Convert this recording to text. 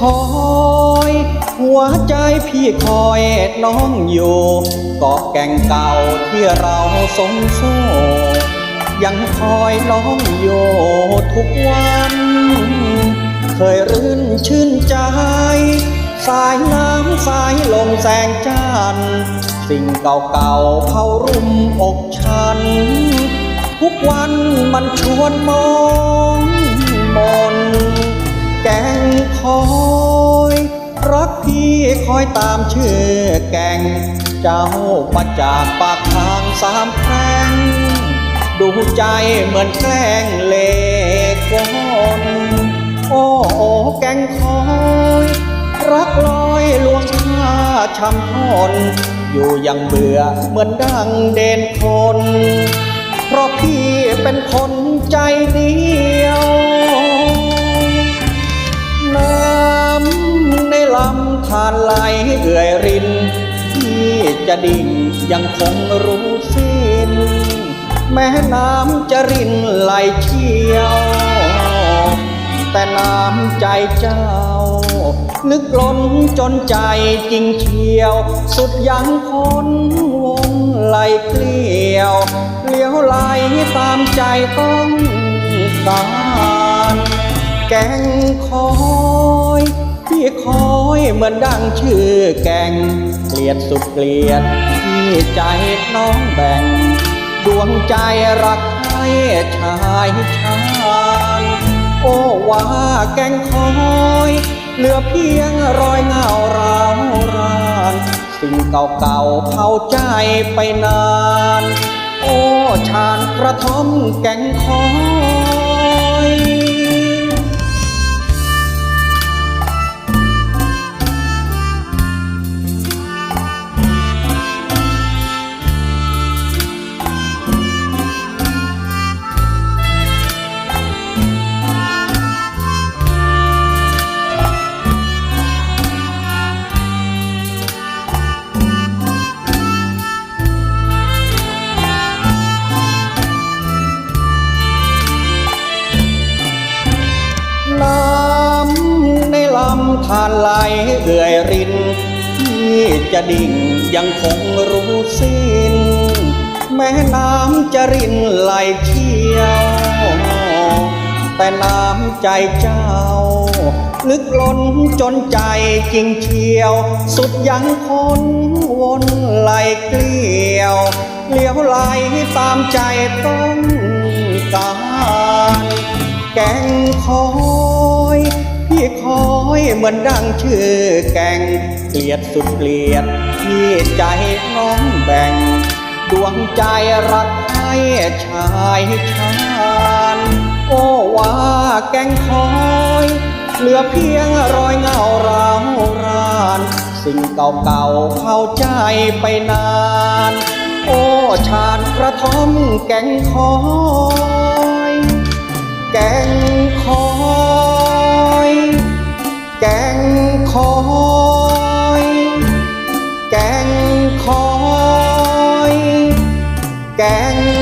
คอย หัวใจพี่คอยน้องอยู่เกาะแก่งเก่าที่เราสมโซยังคอยน้องอยู่ทุกวัน เคยรื่นชื่นใจ สายน้ำสายลมแสงจันทร์สิ่งเก่าๆเข้ารุมอกฉัน ทุกวันมันชวนมองมน แกงคอยรักพี่คอยตามชื่อแกง เจ้ามาจากปากทางสามแพร่งดูใจเหมือนแกล้งเล่กลโอ้โอ้แกงคอยรักลอยลวงข้าช้ำทนอยู่ยังเบื่อเหมือนดังเด่นคน เพราะพี่เป็นคนใจเดียวารไหลเอื่อยริน ที่จะดิ่งยังคงรู้สิ้น แม้น้ำจะรินไหลเชี่ยว แต่น้ำใจเจ้า ลึกล้นจนใจจริงเชียว สุดยังคนวนไหลเกลียวเลี้ยวไหลตามใจต้องการ แกงคอ คอยเหมือนดังชื่อแกง เกลียดสุดเกลียดที่ใจน้องแบ่ง ดวงใจรักให้ชายชานโอ้ว่าแกงคอยเหลือเพียงรอยเงาราวรานสิ่งเก่าๆเผาใจไปนาน โอ้ชานกระท่อมแกงคอยำธารไหลเอื่อยรินที่จะดิ่งยังคงรู้สิ้น แม้น้ำจะรินไหลเชี่ยว แต่น้ำใจเจ้า ลึกล้นจนใจจริงเชียว สุดยังคนวนไหลเกลียว เลี้ยวไหลตามใจต้องการ แกงคอ คอยเหมือนดังชื่อแกงเกลียดสุดเกลียดที่ใจน้องแบ่ง ดวงใจรักให้ชายชาญโอ้ว่าแกงคอย เหลือเพียงรอยเงาราวราน สิ่งเก่าๆเข้าใจไปนาน โอ้ชาญกระท่อมแกงคอย càng